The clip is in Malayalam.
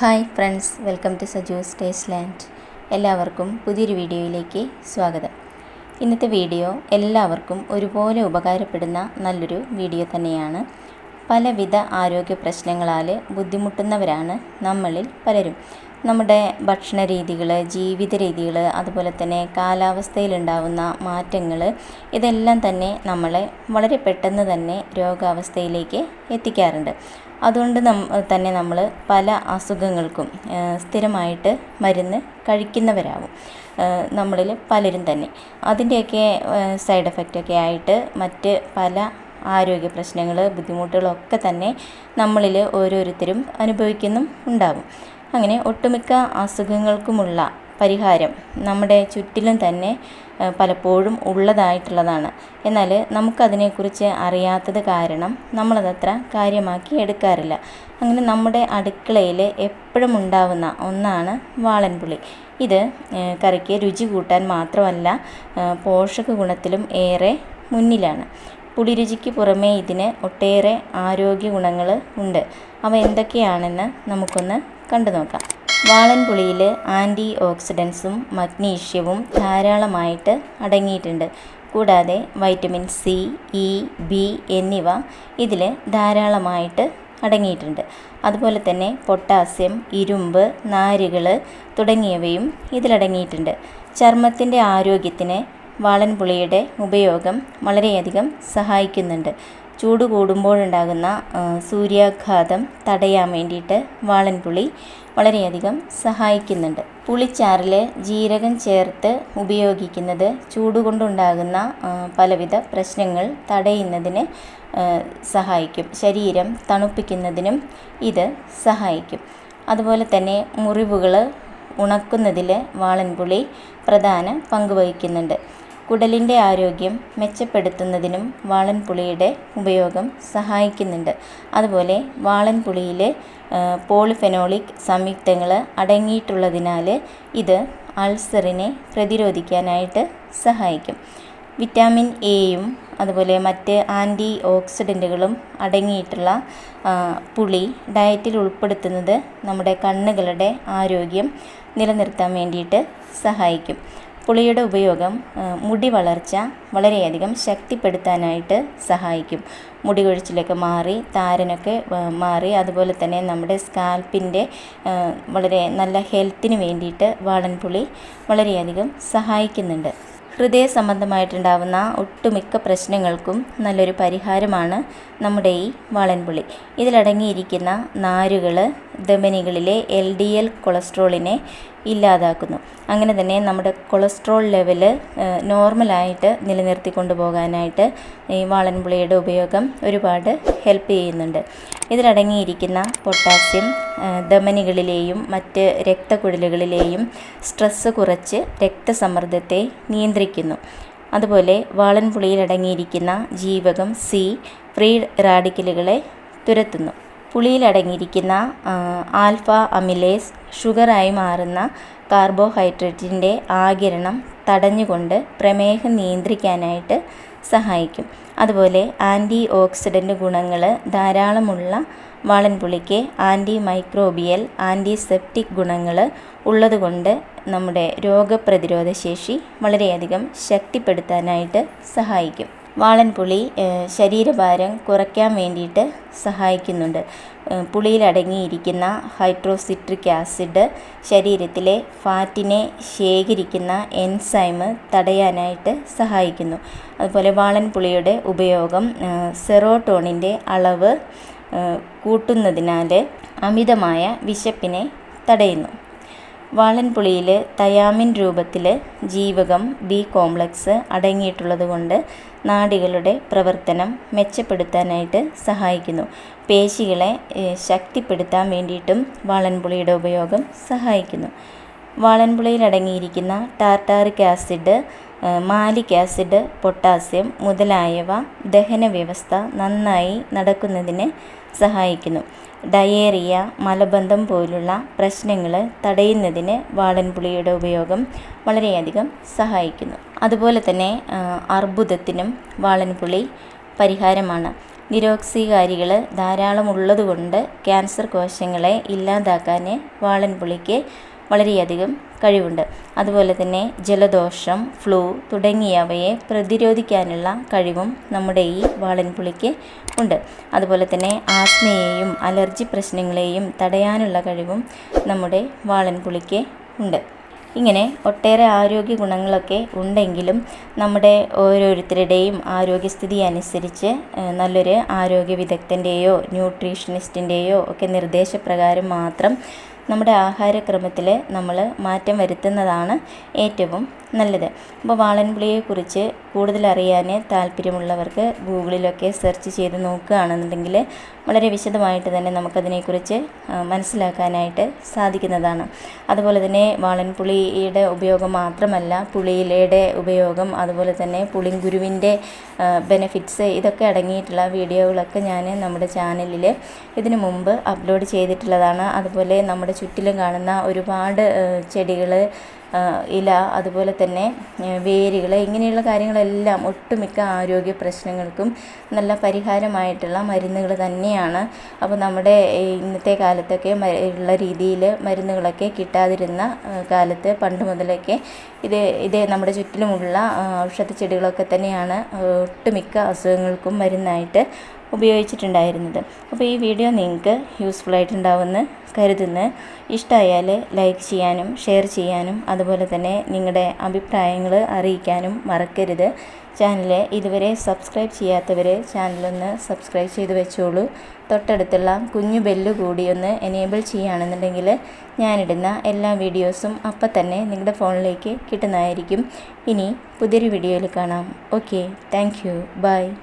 Hi friends welcome to Saju's taste land എല്ലാവർക്കും പുതിയൊരു വീഡിയോയിലേക്ക് സ്വാഗതം. ഇന്നത്തെ വീഡിയോ എല്ലാവർക്കും ഒരുപോലെ ഉപകാരപ്പെടുന്ന നല്ലൊരു വീഡിയോ തന്നെയാണ്. പലവിധ ആരോഗ്യ പ്രശ്നങ്ങളാൽ ബുദ്ധിമുട്ടുന്നവരാണ് നമ്മളിൽ പലരും. നമ്മുടെ ഭക്ഷണ രീതികൾ ജീവിത രീതികൾ അതുപോലെ തന്നെ കാലാവസ്ഥയിലുണ്ടാവുന്ന മാറ്റങ്ങൾ ഇതെല്ലാം തന്നെ നമ്മളെ വളരെ പെട്ടെന്ന് തന്നെ രോഗാവസ്ഥയിലേക്ക് എത്തിക്കാറുണ്ട്. അതുകൊണ്ട് തന്നെ നമ്മൾ പല അസുഖങ്ങൾക്കും സ്ഥിരമായിട്ട് മരുന്ന് കഴിക്കുന്നവരാവും. നമ്മളിൽ പലരും തന്നെ. അതിന്റെയൊക്കെ സൈഡ് എഫക്റ്റൊക്കെ ആയിട്ട് മറ്റ് പല ആരോഗ്യ പ്രശ്നങ്ങൾ ബുദ്ധിമുട്ടുകളൊക്കെ തന്നെ നമ്മളിൽ ഓരോരുത്തരും അനുഭവിക്കുന്നും ഉണ്ടാകും അങ്ങനെ ഒട്ടുമിക്ക അസുഖങ്ങൾക്കുമുള്ള പരിഹാരം നമ്മുടെ ചുറ്റിലും തന്നെ പലപ്പോഴും ഉള്ളതായിട്ടുള്ളതാണ്. എന്നാൽ നമുക്കതിനെക്കുറിച്ച് അറിയാത്തത് കാരണം നമ്മളതത്ര കാര്യമാക്കി എടുക്കാറില്ല. അങ്ങനെ നമ്മുടെ അടുക്കളയിൽ എപ്പോഴും ഉണ്ടാവുന്ന ഒന്നാണ് വാളൻപുളി. ഇത് കറിക്ക് രുചി കൂട്ടാൻ മാത്രമല്ല പോഷക ഗുണത്തിലും ഏറെ മുന്നിലാണ്. പുളിരുചിക്ക് പുറമേ ഇതിന് ഒട്ടേറെ ആരോഗ്യ ഗുണങ്ങൾ ഉണ്ട്. അവ എന്തൊക്കെയാണെന്ന് നമുക്കൊന്ന് കണ്ടു നോക്കാം. വാളൻപുളിയിൽ ആന്റി ഓക്സിഡൻസും മഗ്നീഷ്യവും ധാരാളമായിട്ട് അടങ്ങിയിട്ടുണ്ട്. കൂടാതെ വൈറ്റമിൻ സി ഇ ബി എന്നിവ ഇതിൽ ധാരാളമായിട്ട് അടങ്ങിയിട്ടുണ്ട്. അതുപോലെ തന്നെ പൊട്ടാസ്യം ഇരുമ്പ് നാരുകൾ തുടങ്ങിയവയും ഇതിലടങ്ങിയിട്ടുണ്ട്. ചർമ്മത്തിന്റെ ആരോഗ്യത്തിന് വാളൻപുളിയുടെ ഉപയോഗം വളരെയധികം സഹായിക്കുന്നുണ്ട്. ചൂട് കൂടുമ്പോഴുണ്ടാകുന്ന സൂര്യാഘാതം തടയാൻ വേണ്ടിയിട്ട് വാളൻപുളി വളരെയധികം സഹായിക്കുന്നുണ്ട്. പുളിച്ചാറിൽ ജീരകം ചേർത്ത് ഉപയോഗിക്കുന്നത് ചൂട് കൊണ്ടുണ്ടാകുന്ന പലവിധ പ്രശ്നങ്ങൾ തടയുന്നതിന് സഹായിക്കും. ശരീരം തണുപ്പിക്കുന്നതിനും ഇത് സഹായിക്കും. അതുപോലെ തന്നെ മുറിവുകൾ ഉണക്കുന്നതിൽ വാളൻപുളി പ്രധാന പങ്ക് വഹിക്കുന്നുണ്ട്. കുടലിന്റെ ആരോഗ്യം മെച്ചപ്പെടുത്തുന്നതിനും വാളൻപുളിയുടെ ഉപയോഗം സഹായിക്കുന്നുണ്ട്. അതുപോലെ വാളൻപുളിയിൽ പോളിഫെനോളിക് സംയുക്തങ്ങൾ അടങ്ങിയിട്ടുള്ളതിനാൽ ഇത് അൾസറിനെ പ്രതിരോധിക്കാനായിട്ട് സഹായിക്കും. വിറ്റാമിൻ എയും അതുപോലെ മറ്റ് ആന്റി ഓക്സിഡന്റുകളും അടങ്ങിയിട്ടുള്ള പുളി ഡയറ്റിൽ ഉൾപ്പെടുത്തുന്നത് നമ്മുടെ കണ്ണുകളുടെ ആരോഗ്യം നിലനിർത്താൻ വേണ്ടിയിട്ട് സഹായിക്കും. പുളിയുടെ ഉപയോഗം മുടി വളർച്ച വളരെയധികം ശക്തിപ്പെടുത്താനായിട്ട് സഹായിക്കും. മുടി കൊഴിച്ചിലൊക്കെ മാറി താരനൊക്കെ മാറി അതുപോലെ തന്നെ നമ്മുടെ സ്കാൽപ്പിന്റെ വളരെ നല്ല ഹെൽത്തിന് വേണ്ടിയിട്ട് വാളൻപുളി വളരെയധികം സഹായിക്കുന്നുണ്ട്. ഹൃദയ സംബന്ധമായിട്ടുണ്ടാവുന്ന ഒട്ടുമിക്ക പ്രശ്നങ്ങൾക്കും നല്ലൊരു പരിഹാരമാണ് നമ്മുടെ ഈ വാളൻപുളി ഇതിലടങ്ങിയിരിക്കുന്ന നാരുകൾ ധമനികളിലെ എൽ ഡി എൽ കൊളസ്ട്രോളിനെ ഇല്ലാതാക്കുന്നു. അങ്ങനെ തന്നെ നമ്മുടെ കൊളസ്ട്രോൾ ലെവൽ നോർമലായിട്ട് നിലനിർത്തി കൊണ്ടുപോകാനായിട്ട് ഈ വാളൻപുളിയുടെ ഉപയോഗം ഒരുപാട് ഹെൽപ്പ് ചെയ്യുന്നുണ്ട്. ഇതിലടങ്ങിയിരിക്കുന്ന പൊട്ടാസ്യം ധമനികളിലെയും മറ്റ് രക്തക്കുഴലുകളിലെയും സ്ട്രെസ്സ് കുറച്ച് രക്തസമ്മർദ്ദത്തെ നിയന്ത്രിക്കുന്നു. അതുപോലെ വാളൻപുളിയിൽ അടങ്ങിയിരിക്കുന്ന ജീവകം സി ഫ്രീ റാഡിക്കലുകളെ തുരത്തുന്നു. പുളിയിൽ അടങ്ങിയിരിക്കുന്ന ആൽഫ അമിലേസ് ഷുഗറായി മാറുന്ന കാർബോഹൈഡ്രേറ്റിന്റെ ആകിരണം തടഞ്ഞുകൊണ്ട് പ്രമേഹം നിയന്ത്രിക്കാനായിട്ട് സഹായിക്കും. അതുപോലെ ആന്റി ഓക്സിഡന്റ് ഗുണങ്ങൾ ധാരാളമുള്ള വാളൻപുളിക്ക് ആന്റി മൈക്രോബിയൽ ആന്റിസെപ്റ്റിക് ഗുണങ്ങൾ ഉള്ളതുകൊണ്ട് നമ്മുടെ രോഗപ്രതിരോധ ശേഷി വളരെയധികം ശക്തിപ്പെടുത്താനായിട്ട് സഹായിക്കും. വാളൻപുളി ശരീരഭാരം കുറയ്ക്കാൻ വേണ്ടിയിട്ട് സഹായിക്കുന്നുണ്ട്. പുളിയിലടങ്ങിയിരിക്കുന്ന ഹൈഡ്രോസിട്രിക് ആസിഡ് ശരീരത്തിലെ ഫാറ്റിനെ ശേഖരിക്കുന്ന എൻസൈമ് തടയാനായിട്ട് സഹായിക്കുന്നു. അതുപോലെ വാളൻപുളിയുടെ ഉപയോഗം സെറോട്ടോണിന്റെ അളവ് കൂട്ടുന്നതിനാൽ അമിതമായ വിശപ്പിനെ തടയുന്നു. വാളൻപുളിയിൽ തയാമിൻ രൂപത്തിൽ ജീവകം ബി കോംപ്ലക്സ് അടങ്ങിയിട്ടുള്ളതുകൊണ്ട് നാഡികളുടെ പ്രവർത്തനം മെച്ചപ്പെടുത്താനായിട്ട് സഹായിക്കുന്നു. പേശികളെ ശക്തിപ്പെടുത്താൻ വേണ്ടിയിട്ടും വാളൻപുളിയുടെ ഉപയോഗം സഹായിക്കുന്നു. വാളൻപുളിയിൽ അടങ്ങിയിരിക്കുന്ന tartaric acid malic acid potassium മുതലായവ ദഹന വ്യവസ്ഥ നന്നായി നടക്കുന്നതിന് സഹായിക്കുന്നു. ഡയേറിയ മലബന്ധം പോലുള്ള പ്രശ്നങ്ങൾ തടയുന്നതിന് വാളൻപുളിയുടെ ഉപയോഗം വളരെയധികം സഹായിക്കുന്നു. അതുപോലെ തന്നെ അർബുദത്തിനും വാളൻപുളി പരിഹാരമാണ്. നിരോക്സികാരികൾ ധാരാളം ഉള്ളതുകൊണ്ട് ക്യാൻസർ കോശങ്ങളെ ഇല്ലാതാക്കാൻ വാളൻപുളിക്ക് വളരെയധികം കഴിവുണ്ട്. അതുപോലെ തന്നെ ജലദോഷം ഫ്ലൂ തുടങ്ങിയവയെ പ്രതിരോധിക്കാനുള്ള കഴിവും നമ്മുടെ ഈ വാളൻപുളിക്ക് ഉണ്ട്. അതുപോലെ തന്നെ ആസ്മയെയും അലർജി പ്രശ്നങ്ങളെയും തടയാനുള്ള കഴിവും നമ്മുടെ വാളൻപുളിക്ക് ഉണ്ട്. ഇങ്ങനെ ഒട്ടേറെ ആരോഗ്യ ഗുണങ്ങളൊക്കെ ഉണ്ടെങ്കിലും നമ്മുടെ ഓരോരുത്തരുടെയും ആരോഗ്യസ്ഥിതി അനുസരിച്ച് നല്ലൊരു ആരോഗ്യ വിദഗ്ധന്റെയോ ന്യൂട്രീഷനിസ്റ്റിന്റെയോ ഒക്കെ നിർദ്ദേശപ്രകാരം മാത്രം നമ്മുടെ ആഹാരക്രമത്തിൽ നമ്മൾ മാറ്റം വരുത്തുന്നതാണ് ഏറ്റവും നല്ലത്. അപ്പോൾ വാളൻപുളിയെക്കുറിച്ച് കൂടുതൽ അറിയാൻ താല്പര്യമുള്ളവർക്ക് ഗൂഗിളിലൊക്കെ സെർച്ച് ചെയ്ത് നോക്കുകയാണെന്നുണ്ടെങ്കിൽ വളരെ വിശദമായിട്ട് തന്നെ നമുക്കതിനെക്കുറിച്ച് മനസ്സിലാക്കാനായിട്ട് സാധിക്കുന്നതാണ്. അതുപോലെ തന്നെ വാളൻപുളിയുടെ ഉപയോഗം മാത്രമല്ല പുളിയിലയുടെ ഉപയോഗം അതുപോലെ തന്നെ പുളിങ്കുരുവിന്റെ ബെനിഫിറ്റ്സ് ഇതൊക്കെ അടങ്ങിയിട്ടുള്ള വീഡിയോകളൊക്കെ ഞാൻ നമ്മുടെ ചാനലിൽ ഇതിനു മുമ്പ് അപ്ലോഡ് ചെയ്തിട്ടുള്ളതാണ്. അതുപോലെ നമ്മുടെ ചുറ്റിലും കാണുന്ന ഒരുപാട് ചെടികൾ ഇല അതുപോലെ തന്നെ വേരുകൾ ഇങ്ങനെയുള്ള കാര്യങ്ങളെല്ലാം ഒട്ടുമിക്ക ആരോഗ്യ പ്രശ്നങ്ങൾക്കും നല്ല പരിഹാരമായിട്ടുള്ള മരുന്നുകൾ തന്നെയാണ്. അപ്പോൾ നമ്മുടെ ഇന്നത്തെ കാലത്തൊക്കെ ഉള്ള രീതിയിൽ മരുന്നുകളൊക്കെ കിട്ടാതിരുന്ന കാലത്ത് പണ്ട് മുതലൊക്കെ ഇത് ഇത് നമ്മുടെ ചുറ്റിലുമുള്ള ഔഷധ ചെടികളൊക്കെ തന്നെയാണ് ഒട്ടുമിക്ക അസുഖങ്ങൾക്കും മരുന്നായിട്ട് ഉപയോഗിച്ചിട്ടുണ്ടായിരുന്നത്. അപ്പോൾ ഈ വീഡിയോ നിങ്ങൾക്ക് യൂസ്ഫുൾ ആയിട്ടുണ്ടാവുമെന്ന് കരുതുന്നു. ഇഷ്ടമായാൽ ലൈക്ക് ചെയ്യാനും ഷെയർ ചെയ്യാനും അതുപോലെ തന്നെ നിങ്ങളുടെ അഭിപ്രായങ്ങൾ അറിയിക്കാനും മറക്കരുത്. ചാനൽ ഇതുവരെ സബ്സ്ക്രൈബ് ചെയ്യാത്തവർ ചാനലൊന്ന് സബ്സ്ക്രൈബ് ചെയ്ത് വെച്ചോളൂ. തൊട്ടടുത്തുള്ള കുഞ്ഞു ബെല്ല് കൂടി ഒന്ന് എനേബിൾ ചെയ്യുകയാണെന്നുണ്ടെങ്കിൽ ഞാനിടുന്ന എല്ലാ വീഡിയോസും അപ്പം തന്നെ നിങ്ങളുടെ ഫോണിലേക്ക് കിട്ടുന്നതായിരിക്കും. ഇനി പുതിയൊരു വീഡിയോയിൽ കാണാം. Okay thank you by